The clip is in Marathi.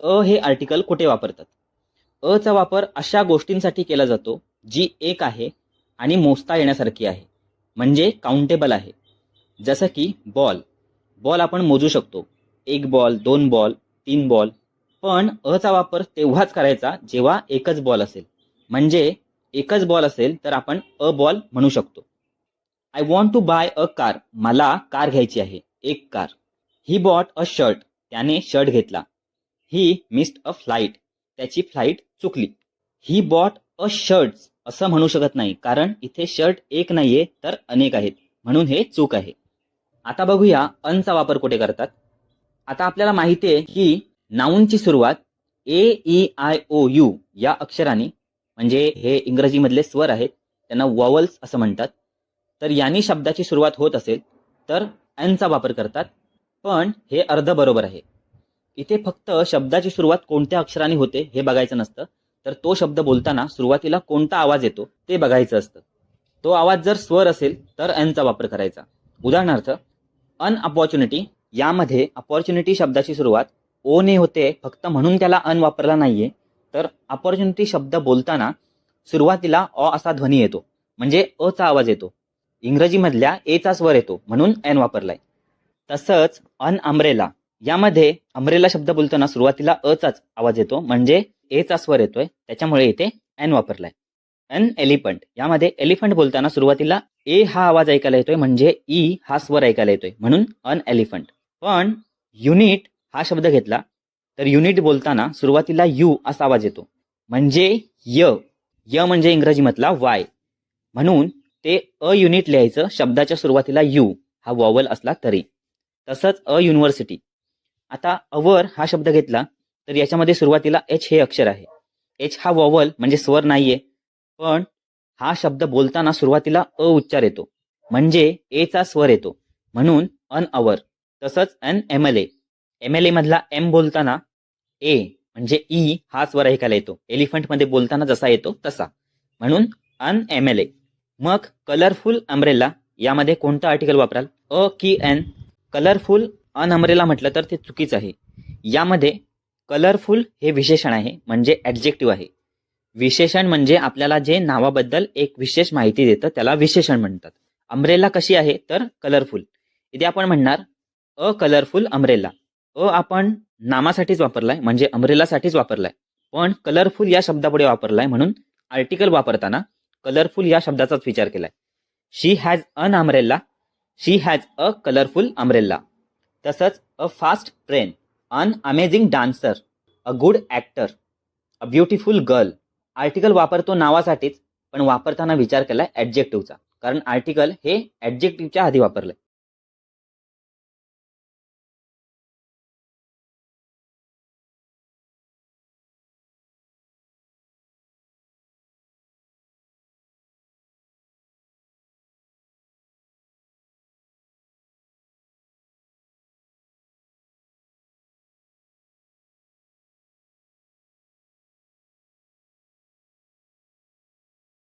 अ हे आर्टिकल कुठे वापरतात? अ चा वापर अशा गोष्टींसाठी केला जातो जी एक आहे आणि मोजता येण्यासारखी आहे. म्हणजे काउंटेबल आहे. जसं की बॉल बॉल आपण मोजू शकतो. एक बॉल दोन बॉल तीन बॉल पण अ चा वापर तेव्हाच करायचा जेव्हा एकच बॉल असेल. म्हणजे एकच बॉल असेल तर आपण अ बॉल म्हणू शकतो. I want to buy a car मला कार घ्यायची आहे. एक car he bought a shirt त्याने शर्ट घेतला. ही मिस्ड अ फ्लाईट त्याची फ्लाईट चुकली. ही बॉट अ शर्ट्स असं म्हणू शकत नाही. कारण इथे शर्ट एक नाहीये तर अनेक आहेत. म्हणून हे चूक आहे. आता बघूया अनचा वापर कुठे करतात. आता आपल्याला माहिती आहे की नाऊनची सुरुवात A E I O U या अक्षराने म्हणजे हे इंग्रजीमधले स्वर आहेत त्यांना वॉवल्स असं म्हणतात. तर यांनी शब्दाची सुरुवात होत असेल तर एनचा वापर करतात. पण हे अर्ध बरोबर आहे. इथे फक्त शब्दाची सुरुवात कोणत्या अक्षराने होते हे बघायचं नसतं. तर तो शब्द बोलताना सुरुवातीला कोणता आवाज येतो ते बघायचं असतं. तो आवाज जर स्वर असेल तर अनचा वापर करायचा. उदाहरणार्थ अनअपॉर्च्युनिटी यामध्ये अपॉर्च्युनिटी शब्दाची सुरुवात ओ ने होते फक्त म्हणून त्याला अन वापरला नाहीये. तर अपॉर्च्युनिटी शब्द बोलताना सुरुवातीला अ असा ध्वनी येतो. म्हणजे अ चा आवाज येतो. इंग्रजीमधल्या ए चा स्वर येतो म्हणून एन वापरलाय. तसंच अन अम्ब्रेला यामध्ये अमरेला शब्द बोलताना सुरुवातीला अ चाच आवाज येतो म्हणजे एचा स्वर येतोय त्याच्यामुळे इथे एन वापरलाय. एन एलिफंट यामध्ये एलिफंट बोलताना सुरुवातीला ए हा आवाज ऐकायला येतोय म्हणजे ई हा स्वर ऐकायला येतोय म्हणून अन एलिफंट. पण युनिट हा शब्द घेतला तर युनिट बोलताना सुरुवातीला यू असा आवाज येतो म्हणजे य. य म्हणजे इंग्रजीमधला वाय. म्हणून ते अ युनिट लिहायचं शब्दाच्या सुरुवातीला यू हा वॉवल असला तरी. तसंच अ युनिव्हर्सिटी आता अवर हा शब्द घेतला तर याच्यामध्ये सुरुवातीला एच हे अक्षर आहे. एच हा वॉवल म्हणजे स्वर नाहीये पण हा शब्द बोलताना सुरुवातीला अ उच्चार येतो. म्हणजे ए चा स्वर येतो. म्हणून अन अवर तसंच an M L A. M L A मधला एम बोलताना ए म्हणजे ई हा स्वर ऐकायला येतो. एलिफंटमध्ये बोलताना जसा येतो तसा. म्हणून अन एम एल ए. मग कलरफुल अम्ब्रेला यामध्ये कोणतं आर्टिकल वापराल? अ की एन. कलरफुल अन म्हटलं तर ते चुकीचं आहे. यामध्ये कलरफुल हे विशेषण आहे म्हणजे ॲडजेक्टिव्ह आहे. विशेषण म्हणजे आपल्याला जे नावाबद्दल एक विशेष माहिती देतं त्याला विशेषण म्हणतात. अमरेला कशी आहे? तर कलरफुल इथे आपण म्हणणार अ कलरफुल अमरेला. अ आपण नामासाठीच वापरलाय म्हणजे अमरेलासाठीच वापरलाय. पण कलरफुल या शब्दापुढे वापरलाय म्हणून आर्टिकल वापरताना कलरफुल या शब्दाचाच विचार केलाय. She has an umbrella she has a colourful umbrella तसंच a fast train an amazing dancer a good actor a beautiful girl. Article वापरतो नावासाठीच पण वापरताना विचार केला ॲडजेक्टिव्हचा. कारण आर्टिकल हे ॲडजेक्टिव्हच्या आधी वापरलं